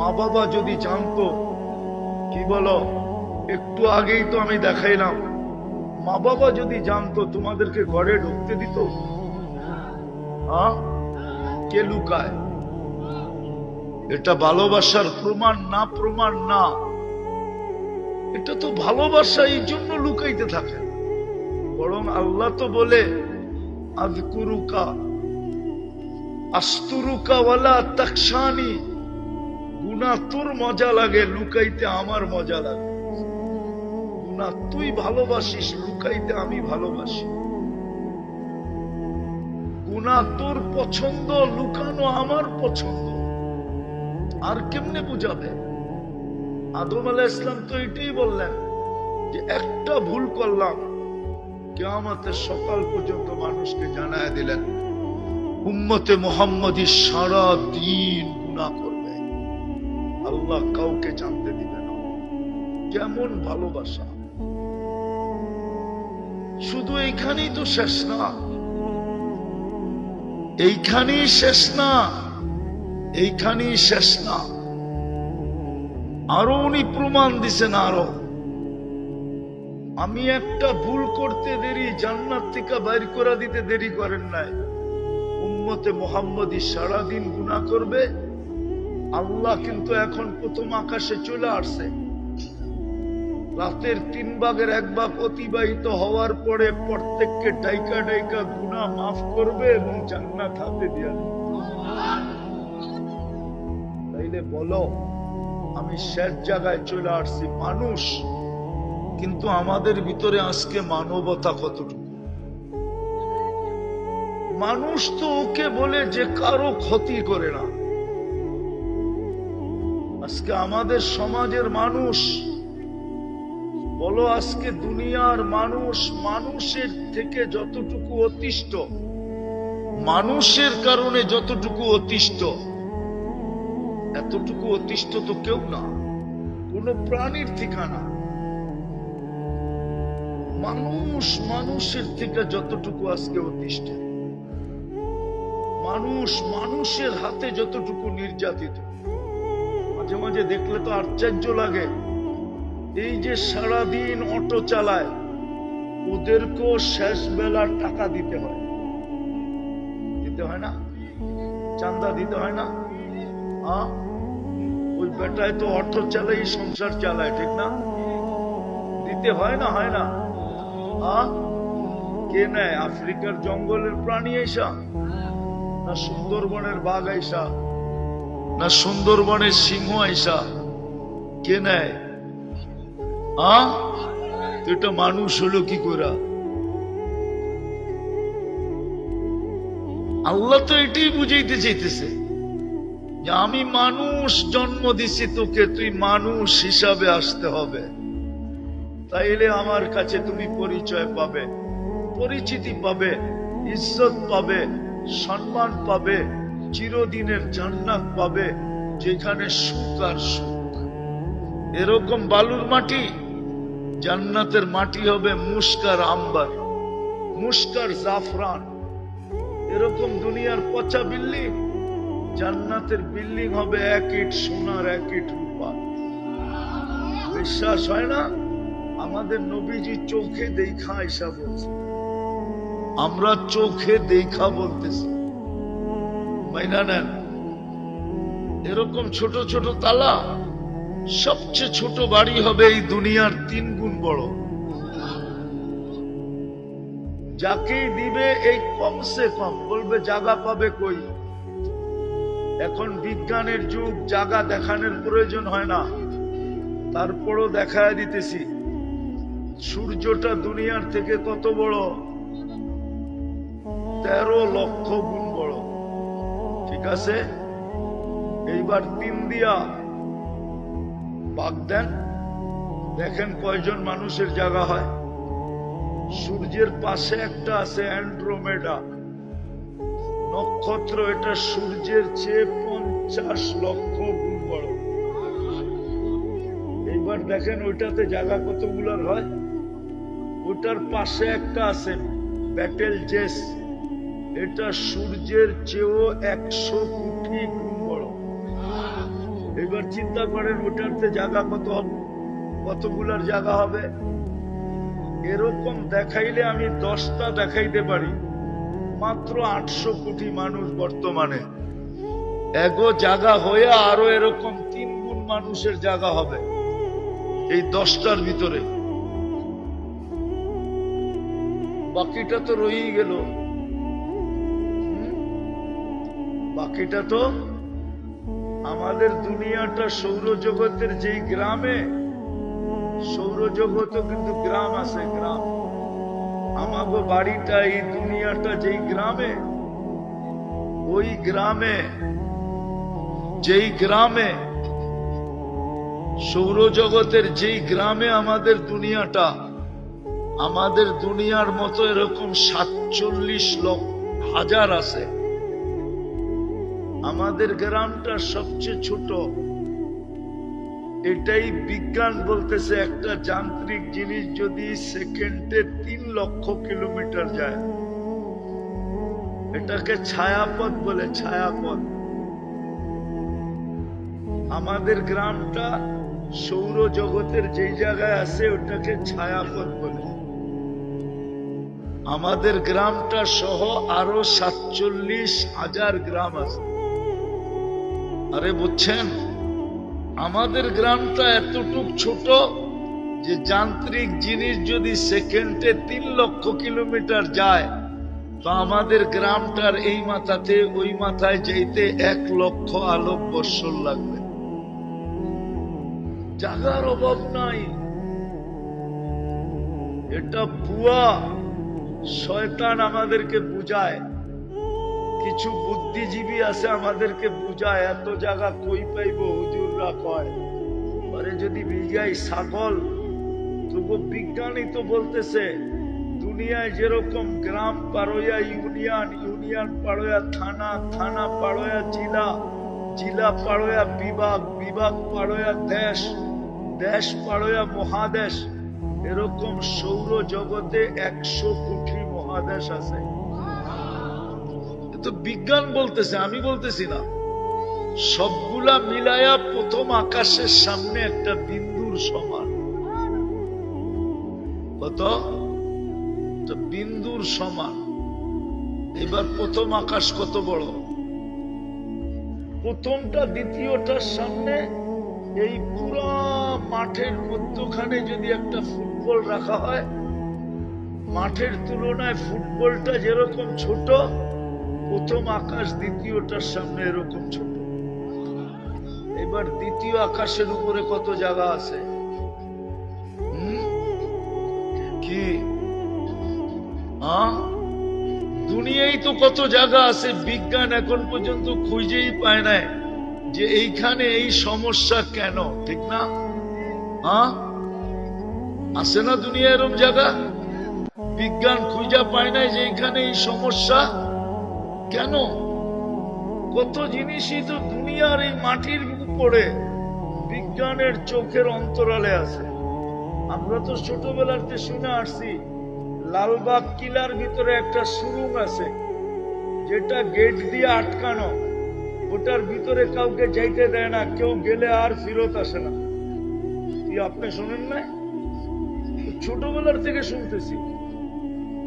মা বাবা যদি জানতো, কি বলো? একটু আগেই তো আমি দেখাইলাম। মা বাবা যদি জানতো, তোমাদেরকে ঘরে ঢুকতে দিত? কে লুকায়? এটা ভালোবাসার প্রমাণ না প্রমাণ না? এটা তো ভালোবাসা, এই জন্য লুকাইতে থাকে। বরং আল্লাহ তো বলে আজকুরুকা আস্তুরুকা ওয়ালা তাকসানি গুনা তোর মজা লাগে, লুকাইতে আমার মজা লাগে। গুনা তুই ভালোবাসিস, লুকাইতে আমি ভালোবাসি। গুনা তোর পছন্দ, লুকানো আমার পছন্দ। আর কেমনে বুঝাবে? আদম আলাহ ইসলাম তো এটাই বললেন যে, একটা ভুল করলাম, কেয়ামতের সকাল পর্যন্ত মানুষকে জানায় দিলেন, উম্মতে মোহাম্মদী সারা দিন গুণা করবে। আল্লাহ কাউকে জানতে দিবে না। কেমন ভালোবাসা। শুধু এইখানেই তো শেষ না। এইখানেই শেষ না। এইখানেই শেষ না। আরও উনি প্রমাণ দিছেন আরও। আমি একটা ভুল করতে দেরি, জান্নাত থেকে বাইর করে দিতে দেরি করেন নাই। উম্মতে মোহাম্মদী সারাদিন গুণা করবে আল্লাহ কিন্তু এখন প্রথম আকাশে চলে আসছে। রাতের তিন ভাগের এক ভাগ অতিবাহিত হওয়ার পরে প্রত্যেককে ডাইকা ডাইকা গুণা মাফ করবে এবং জান্নাত হাতে দিয়ে। তাইলে বলো, আমি শেষ জায়গায় চলে আসছি মানুষ, কিন্তু আমাদের ভিতরে আজকে মানবতা কতটুকু? মানুষ তো ওকে বলে যে কারও ক্ষতি করে না। আজকে আমাদের সমাজের মানুষ, বলো আজকে দুনিয়ার মানুষ, মানুষের থেকে যতটুকু অতিষ্ঠ, মানুষের কারণে যতটুকু অতিষ্ঠ, এতটুকু অতিষ্ঠ তো কেউ না, কোন প্রাণীর ঠিকানা। মানুষ মানুষের থেকে যতটুকু আজকে অতিষ্ঠ, মানুষ মানুষের হাতে যতটুকু নির্যাতিত মাঝে দেখলে তো আশ্চর্য লাগে। এই যে সারাদিন অটো চালায়, ওদেরকেও শেষ বেলা টাকা দিতে হয়। দিতে হয় না? চান্দা দিতে হয় না? হ্যাঁ ওই বেটায় তো অটো চালাই সংসার চালায়, ঠিক না? দিতে হয় না হয় না? হ্যাঁ কে নেয়? আফ্রিকার জঙ্গলের প্রাণী আইসা না সুন্দরবনের বাঘ আইসা না সুন্দরবনের সিংহ আইসা? কে নেয়? তো এটা মানুষ হলো কি করে আল্লাহ তো এটাই বুঝাইতে চাইতেছে যে আমি মানুষ জন্ম দিছি তোকে, তুই মানুষ হিসাবে আসতে হবে। তাইলে আমার কাছে তুমি পরিচয় পাবে, পরিচিতি পাবে, ইজ্জত পাবে, সম্মান পাবে চিরদিনের জান্নাত পাবে যেখানে সুখ আর সুখ। এরকম বালুর মাটি, জান্নাতের মাটি হবে মুস্কার আম্বার মুস্কার জাফরান। এরকম দুনিয়ার পচা বিল্ডিং জান্নাতের বিল্ডিং হবে এক ইট সোনার, এক ইট রূপা। বিশ্বাস হয় না? আমাদের নবীজি চোখে দেখা এসা বলছে। আমরা চোখে দেখা বলতেছি। মাইনা নেন এরকম ছোট ছোট তালা, সবচেয়ে ছোট বাড়ি হবে এই দুনিয়ার তিন গুণ বড়। যাকেই দিবে এই কমসে কম, বলবে জায়গা পাবে কই? এখন বিজ্ঞানের যুগ জায়গা দেখানোর প্রয়োজন হয় না। তারপরও দেখায় দিতেছি, সূর্যটা দুনিয়ার থেকে কত বড়? তেরো লক্ষ গুণ ঠিক আছে এইবার তিন দিয়া বাগ দেন। দেখেন কয়জন মানুষের জায়গা হয়। সূর্যের পাশে একটা আছে অ্যান্ড্রোমেডা। নক্ষত্র এটা সূর্যের চেয়ে পঞ্চাশ লক্ষ গুণ বড়। এইবার দেখেন ওইটাতে জায়গা কতগুলার হয়? ওটার পাশে একটা আছে, ব্যাটেল জেস। এটা সূর্যের চেয়েও একশো কোটি গুণ বড়। এবার চিন্তা করেন ওটারতে জায়গা কত? কতগুলার জায়গা হবে? এরকম দেখাইলে আমি দশটা দেখাইতে পারি। মাত্র আটশো কোটি মানুষ বর্তমানে। এগো জায়গা হয়ে আরও এরকম তিন গুণ মানুষের জায়গা হবে এই দশটার ভিতরে। বাকিটা তো রয়েই গেল। বাকিটা তো আমাদের দুনিয়াটা সৌরজগতের যেই গ্রামে, সৌরজগৎ কিন্তু গ্রাম আছে গ্রাম। আমাগো বাড়িটা, এই দুনিয়াটা যেই গ্রামে, ওই গ্রামে, যেই গ্রামে, সৌরজগতের যেই গ্রামে আমাদের দুনিয়াটা, আমাদের দুনিয়ার মতো এরকম সাতচল্লিশ লক্ষ হাজার আছে। আমাদের গ্রামটা সবচেয়ে ছোট। এটাই বিজ্ঞান বলতেছে একটা যান্ত্রিক জিনিস যদি সেকেন্ডে তিন লক্ষ কিলোমিটার যায়। এটাকে ছায়াপথ বলে, ছায়াপথ। আমাদের গ্রামটা সৌরজগতের যেই জায়গায় আছে, ওটাকে ছায়াপথ বলে। আমাদের গ্রামটা সহ আরও সাতচল্লিশ হাজার গ্রাম আছে। আরে বুঝছেন, আমাদের গ্রামটা এতটুক ছোট যে যান্ত্রিক জিনিস যদি সেকেন্ডে তিন লক্ষ কিলোমিটার যায়, তো আমাদের গ্রামটার এই মাথাতে, ওই মাথায় যেতে এক লক্ষ আলোক বৎসর লাগবে। জাগার অভাব নাই। এটা পুয়া শয়তান আমাদেরকে বুঝায়। কিছু বুদ্ধিজীবী আছে আমাদেরকে বুঝায়, এত জায়গা কই পাইব হুজুররা কয়। পরে যদি বিজাই ছাগল, তবু বিজ্ঞানী তো বলতেছে, দুনিয়ায় যেরকম গ্রাম পারোয়া ইউনিয়ন ইউনিয়ন পাড়োয়া থানা থানা পাড়োয়া জেলা জেলা পাড়োয়া বিভাগ বিভাগ পাড়োয়া দেশ দেশ পাড়োয়া মহাদেশ, এরকম সৌর জগতে একশো কোটি মহাদেশ আছে। তো বিজ্ঞান বলতেছে, আমি বলতেছি না। সবগুলা মিলায়া প্রথম আকাশের সামনে একটা বিন্দুর সমান। কত? বিন্দুর সমান। এবার প্রথম আকাশ কত বড়? প্রথমটা দ্বিতীয়টার সামনে এই পুরো মাঠের মধ্যখানে যদি একটা ফুটবল রাখা হয়, মাঠের তুলনায় ফুটবলটা যেরকম ছোট প্রথম আকাশ, দ্বিতীয়টার সামনে এরকম ছোট। এবার দ্বিতীয় আকাশের উপরে কত জায়গা আছে? কি? দুনিয়ায় তো কত জায়গা আছে, বিজ্ঞান এখন পর্যন্ত খুঁজেই পায় নাই যে এইখানে এই সমস্যা কেন, ঠিক না? আছে না দুনিয়া এরকম জায়গা? বিজ্ঞান খুঁজা পায় নাই যে এইখানে এই সমস্যা? কেন? কত জিনিসই তো দুনিয়ার এই মাটির উপরে বিজ্ঞানের চোখের অন্তরালে আছে। আমরা তো ছোটবেলাতে শুনে আসছি, লালবাগ কিলার ভিতরে একটা সুরুং আছে, যেটা গেট দিয়ে আটকানো। ওটার ভিতরে কাউকে যাইতে দেয় না, কেউ গেলে আর ফিরত আসে না। আপনি শুনেন না ছোটবেলার থেকে শুনতেছি।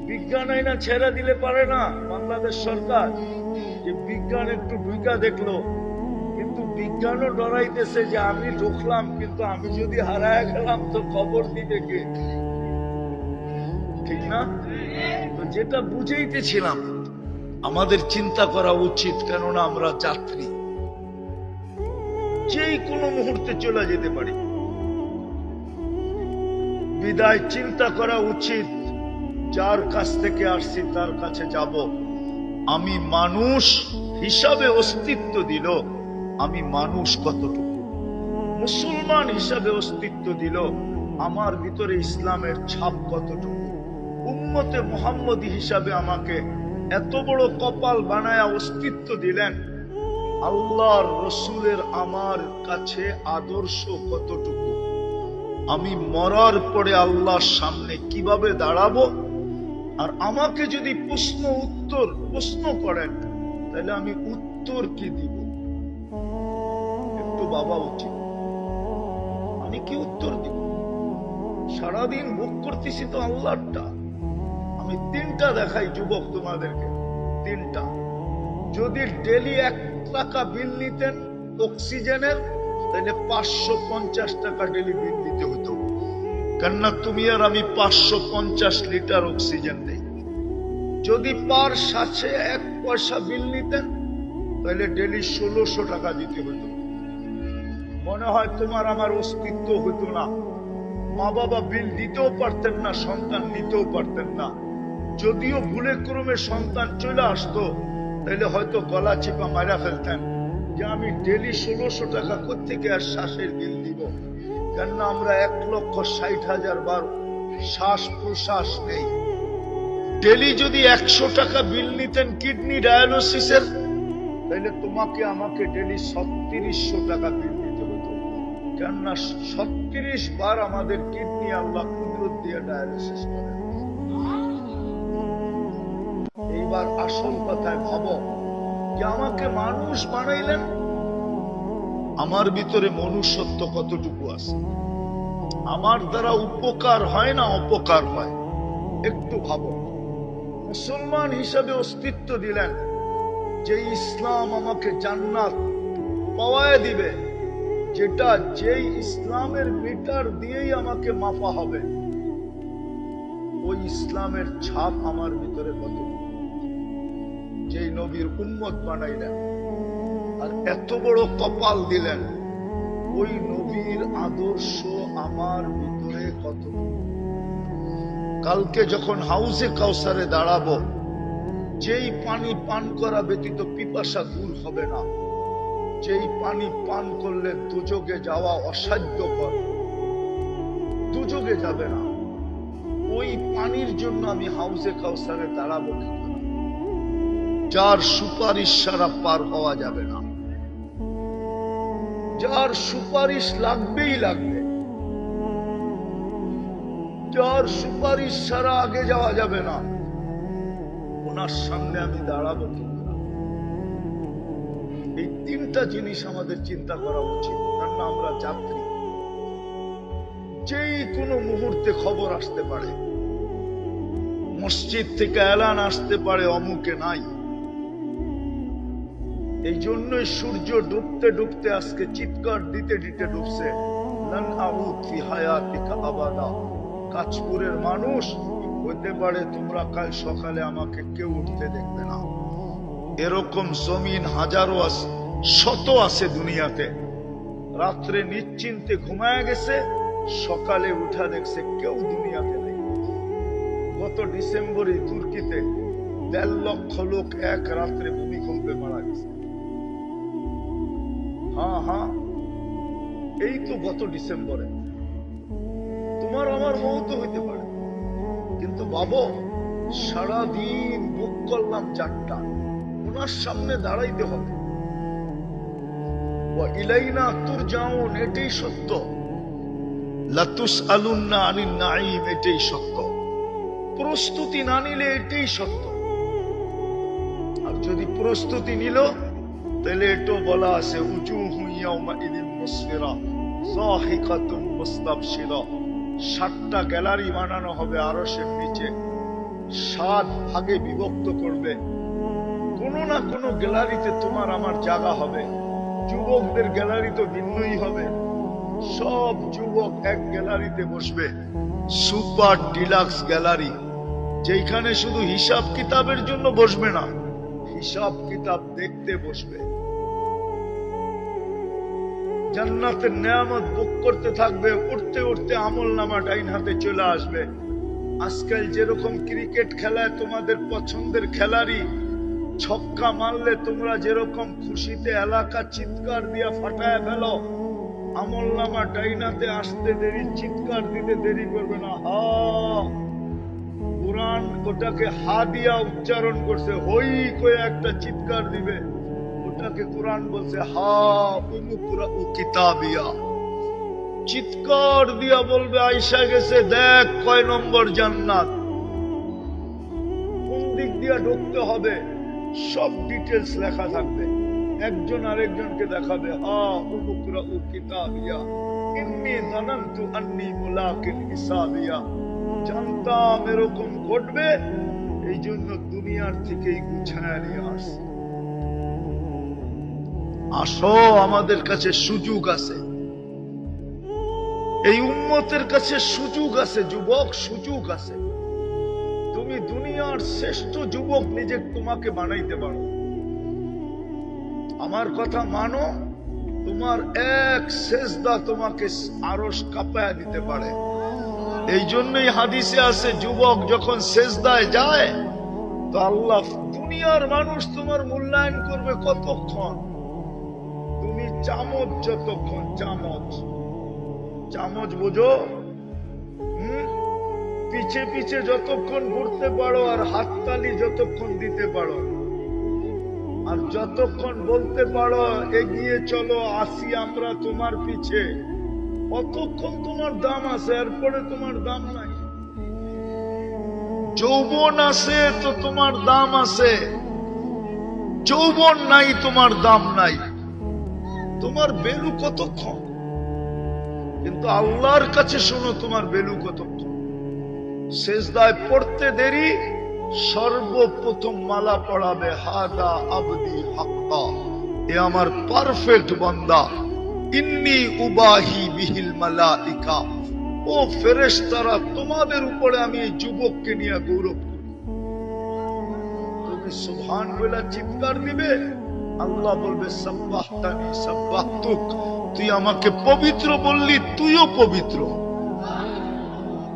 বিজ্ঞান আইনা ছেড়া দিলে পারে না বাংলাদেশ সরকার। যে বিজ্ঞান একটু ঢুকা দেখল, কিন্তু বিজ্ঞানও ডরাইতেছে যে আমি ঢুকলাম, কিন্তু আমি যদি হারায় গেলাম তো খবর দিবে কে? ঠিক না? তো যেটা বুঝেইতেছিলাম, আমাদের চিন্তা করা উচিত কেননা আমরা যাত্রী। যেই কোনো মুহূর্তে চলে যেতে পারি। বিদায়, চিন্তা করা উচিত যার কাছ থেকে আসছি, তার কাছে যাব। আমি মানুষ হিসাবে অস্তিত্ব দিল। আমি মানুষ কতটুকু? মুসলমান হিসাবে অস্তিত্ব দিল। আমার ভিতরে ইসলামের ছাপ কতটুকু? উম্মতে মোহাম্মদী হিসাবে আমাকে এত বড় কপাল বানায়া অস্তিত্ব দিলেন। আল্লাহর রসুলের আমার কাছে আদর্শ কতটুকু? আমি মরার পরে আল্লাহর সামনে কীভাবে দাঁড়াবো? আর আমাকে যদি প্রশ্ন উত্তর, প্রশ্ন করেন, তাহলে আমি উত্তর কি দিব? একটু বাবা উচিত আমি কি উত্তর দিব? সারাদিন ভোগ করতেছি তো আল্লাহটা আমি তিনটা দেখাই যুবক তোমাদেরকে, তিনটা। যদি ডেলি এক টাকা বিল নিতেন অক্সিজেনের, তাহলে পাঁচশো পঞ্চাশ টাকা ডেলি বিল দিতে হতো। কেননা তুমি আর আমি পাঁচশো পঞ্চাশ লিটার অক্সিজেন নেই। যদি পার সাথে এক পয়সা বিল নিতেন তাহলে ডেলি ষোলোশো টাকা দিতে হতো। মনে হয় তোমার আমার অস্তিত্ব হতো না। মা বাবা বিল দিতেও পারতেন না, সন্তান নিতেও পারতেন না। যদিও ভুলে ক্রমে সন্তান চলে আসতো, তাহলে হয়তো গলা চিপা মারা ফেলতেন যে আমি ডেলি ষোলোশো টাকা কোথেকে আর শ্বাসের বিল দিব? কেননা আমরা এক লক্ষ ষাট হাজার বার শ্বাস প্রশ্বাস নেই। ডেলি যদি একশো টাকা বিল নিতেন কিডনি ডায়ালিসিসের তাহলে তোমাকে আমাকে ডেলি সত্তিরিশশো টাকা বিল দিতে হতো। কেননা সত্তিরিশ বার আমাদের কিডনি আল্লাহ কুদরত দিয়ে ডায়ালিসিস করে এইবার আসল কথায় ভাবো যে আমাকে মানুষ বানাইলেন? আমার ভিতরে মনুষ্যত্ব কতটুকু আছে? আমার দ্বারা উপকার হয় না অপকার হয়? একটু ভাবো। মুসলমান হিসাবে অস্তিত্ব দিলেন। যে ইসলাম আমাকে জান্নাত পাওয়ায় দিবে, যেটা যেই ইসলামের মিটার দিয়েই আমাকে মাপা হবে, ওই ইসলামের ছাপ আমার ভিতরে কত যেই নবীর উম্মত বানাইলেন। আর এত বড় কপাল দিলেন। ওই নবীর আদর্শ আমার ভিতরে কত? কালকে যখন হাউসে কাউসারে দাঁড়াবো, যেই পানি পান করা ব্যতীত পিপাসা দূর হবে না। যেই পানি পান করলে দুযোগে যাওয়া অসাধ্যকর। দুযোগে যাবে না। ওই পানির জন্য আমি হাউসে কাউসারে দাঁড়াবো? যার সুপারিশ সারা পার হওয়া যাবে না। যার সুপারিশ লাগবেই লাগবে। যার সুপারিশ ছাড়া আগে যাওয়া যাবে না। ওনার সামনে আমি দাঁড়াবো এই তিনটা জিনিস আমাদের চিন্তা করা উচিত। কেননা আমরা যাত্রী। যেই কোনো মুহূর্তে খবর আসতে পারে। মসজিদ থেকে এলান আসতে পারে, অমুকে নাই। এই জন্যই সূর্য ডুবতে ডুবতে আজকে চিৎকার দিতে দিতে ডুবছে। আবাদা। মানুষ হতে পারে তোমরা কাল সকালে আমাকে কেউ উঠতে দেখবে না। এরকম জমিন হাজারো আছে শত আছে দুনিয়াতে। রাত্রে নিশ্চিন্তে ঘুমায় গেছে, সকালে উঠা দেখছে কেউ দুনিয়াতে নেই। গত ডিসেম্বরে তুর্কিতে দেড় লক্ষ লোক এক রাত্রে ভূমিকম্পে মারা গেছে। হ্যাঁ হ্যাঁ এই তো গত ডিসেম্বরে। তোমার আমার মৌত হইতে পারে। কিন্তু বাবু, সারাদিন বুক করলাম চারটা। ওনার সামনে দাঁড়াইতে হবে। ইলাইনা তুরজাউন, এটাই সত্য। লাতুস আলুন্না আনিন নাইম এটাই সত্য। প্রস্তুতি না নিলে এটাই সত্য। আর যদি প্রস্তুতি নিল এটো বলা আছে উঁচু হুইয়াউমা ইদিন মুসফিরা সাহিকাতুম মুস্তাবশিরা সাতটা গ্যালারি বানানো হবে আরশের নিচে। সাত ভাগে বিভক্ত করবে। কোনো না কোনো গ্যালারিতে তোমার আমার জায়গা হবে। যুবকদের গ্যালারি তো ভিন্নই হবে। সব যুবক এক গ্যালারিতে বসবে। সুপার ডিলাক্স গ্যালারি যেখানে শুধু হিসাব কিতাবের জন্য বসবে না, হিসাব কিতাব দেখতে বসবে। জান্নাতের নিয়ামত বুক করতে থাকবে উঠতে উঠতে আমল নামা ডাইন হাতে চলে আসবে। আজকাল যেরকম ক্রিকেট খেলায় তোমাদের পছন্দের খেলারি ছক্কা মারলে তোমরা যেরকম খুশিতে এলাকা চিৎকার দিয়া ফাটায় ফেলো, আমল নামা ডাইনাতে আসতে দেরি, চিৎকার দিতে দেরি করবে না। হ! কোরআন ওটাকে হা দিয়া উচ্চারণ করছে, হই কয়ে একটা চিৎকার দিবে। ওটাকে কোরআন বলছে, হা, উমুকুরা উ কিতাবিয়া। চিৎকার দিয়া বলবে, আইসা গেছে, দেখ কয় নম্বর জান্নাত। কোন দিক দিয়া ঢুকতে হবে, সব ডিটেলস লেখা থাকবে। একজন আরেকজনকে দেখাবে, হা উবুকরা উ কিতাবিয়া। ইন্নি জানান্তু আন্নি মুলাকিন হিসাবিয়া। জানতাম এরকম ঘটবে এই জন্য দুনিয়ার থেকেই গুছায় নিয়ে আসি আসো, আমাদের কাছে সুযোগ আছে। এই উম্মতের কাছে সুযোগ আছে, যুবক, সুযোগ আছে। তুমি দুনিয়ার শ্রেষ্ঠ যুবক নিজে তোমাকে বানাইতে পারো। আমার কথা মানো, তোমার এক শেষদা তোমাকে আরস কাঁপায়া দিতে পারে। এই জন্যই হাদিসে আছে, যুবক যখন শেষদায় যায়, তো আল্লাহ দুনিয়ার মানুষ তোমার মূল্যায়ন করবে কতক্ষণ? চামচ যতক্ষণ, চামচ। চামচ বোঝো? পিছে পিছে যতক্ষণ ঘুরতে পারো আর হাততালি যতক্ষণ দিতে পারো। আর যতক্ষণ বলতে পারো, এগিয়ে চলো, আসি আমরা তোমার পিছে। কতক্ষণ তোমার দাম আছে, এরপরে তোমার দাম নাই। যৌবন আছে, তো তোমার দাম আছে। যৌবন নাই, তোমার দাম নাই। তোমার বেলু কতক্ষণ? কিন্তু আল্লাহর কাছে শোনো তোমার বেলু কতক্ষণ? শেষদায় পড়তে দেরি, সর্বপ্রথম মালা পড়াবে, হাদা আবদি হাক্কা। এ আমার পারফেক্ট বান্দা। ইন্নি উবাহি বিহিল মালা মালাইকা। ও ফেরেশতারা, তোমাদের উপরে আমি এই যুবককে নিয়ে গৌরব করি। তুমি সুবহান বলে চিৎকার দিবে? আল্লাহ বলবে সাব্বাহতানি সাব্বাহতুক। তুই আমাকে পবিত্র বললি, তুইও পবিত্র।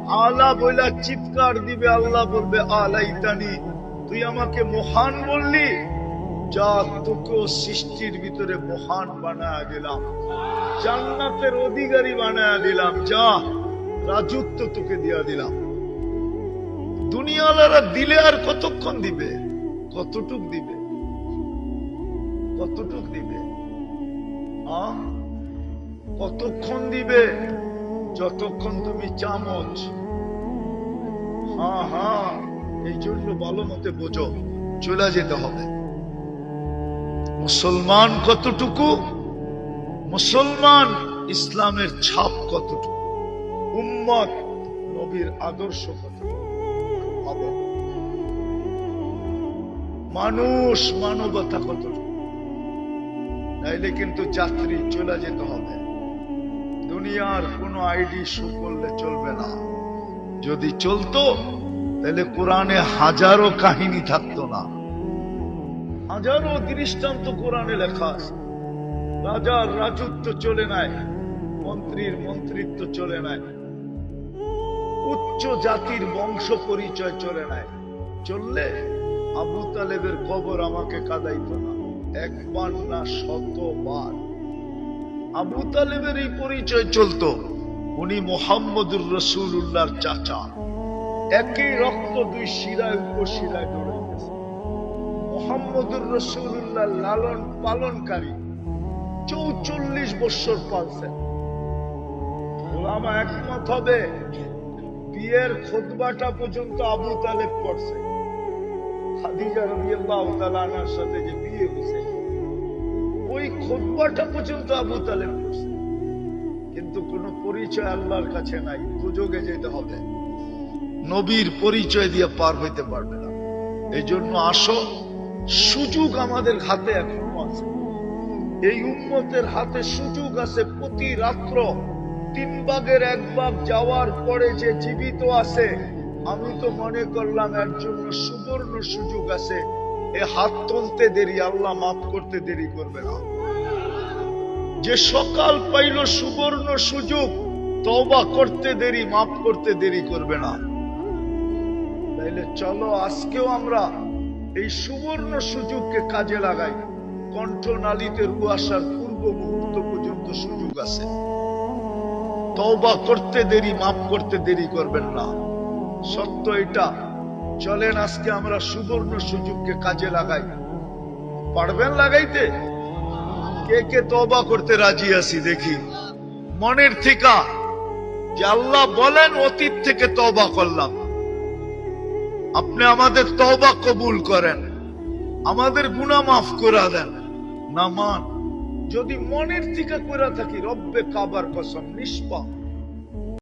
আলা বইলা চিৎকার দিবে, আল্লাহ বলবে আলাইতানি তুই আমাকে মহান বললি। যা তোকেও সৃষ্টির ভিতরে মহান বানায় দিলাম। জান্নাতের অধিকারী বানায় দিলাম, যা রাজত্ব তোকে দিয়া দিলাম। দুনিয়ালারা দিলে আর কতক্ষণ দিবে? কতটুক দিবে? কতটুক দিবে? কতক্ষণ দিবে? যতক্ষণ তুমি চামচ। হ্যাঁ হ্যাঁ এই জন্য ভালো মতে বোঝো, চলে যেতে হবে। মুসলমান কতটুকু? মুসলমান ইসলামের ছাপ কতটুকু? উম্মত নবীর আদর্শ কতটুকু। মানুষ মানবতা কতটুকু? নাইলে কিন্তু যাত্রী চলে যেতে হবে। দুনিয়ার কোনো আইডি শো করলে চলবে না। যদি চলতো তাহলে কোরআনে হাজারো কাহিনী থাকতো না। হাজারো দৃষ্টান্ত কোরআনে লেখা রাজার রাজত্ব চলে নাই, মন্ত্রীর মন্ত্রিত্ব চলে নাই। উচ্চ জাতির বংশ পরিচয় চলে নাই। চললে আবু তালেবের কবর আমাকে কাদাইত না। একবার না শতবার আবু তালেবের এই পরিচয় চলতো, উনি মোহাম্মদুর রসুল্লাহর চাচা। একই রক্ত দুই শিরায় উপশিরায় দৌড়াইতেছে মোহাম্মদুর রসুল্লাহ লালন পালনকারী চৌচল্লিশ বৎসর পালছেন। একমত হবে, বিয়ের খোদবাটা পর্যন্ত আবু তালেব করছে। সাথে যে বিয়ে হয়েছে ওই পর্যন্ত আবু করছে কিন্তু কোনো পরিচয় আল্লাহর কাছে নাই। দুযোগে যেতে হবে। নবীর পরিচয় দিয়ে পার হইতে পারবে না। এই জন্য আসো, সুযোগ আমাদের হাতে এখনও আছে। এই উম্মতের হাতে সুযোগ আছে প্রতি রাত্র তিন ভাগের এক ভাগ যাওয়ার পরে যে জীবিত আছে আমি তো মনে করলাম এর জন্য সুবর্ণ সুযোগ আছে। এ হাত তুলতে দেরি, আল্লাহ মাফ করতে দেরি করবে না। যে সকাল পাইল সুবর্ণ সুযোগ, তওবা করতে দেরি, মাফ করতে দেরি করবে না। তাইলে চলো, আজকেও আমরা এই সুবর্ণ সুযোগকে কাজে লাগাই। কণ্ঠনালীতে রু আসার পূর্ব মুহূর্ত পর্যন্ত সুযোগ আছে। তওবা করতে দেরি, মাফ করতে দেরি করবেন না। সত্য এটা। চলেন আজকে আমরা সুবর্ণ সুযোগকে কাজে লাগাই। পারবেন লাগাইতে? কে কে তবা করতে রাজি আছি দেখি। মনের থিকা যে আল্লাহ বলেন, অতীত থেকে তবা করলাম। আপনি আমাদের তবা কবুল করেন। আমাদের গুনাহ মাফ করে দেন। না, মান। যদি মনের থিকা করে থাকি, রব্বে কাবার কসম, নিষ্পাপ।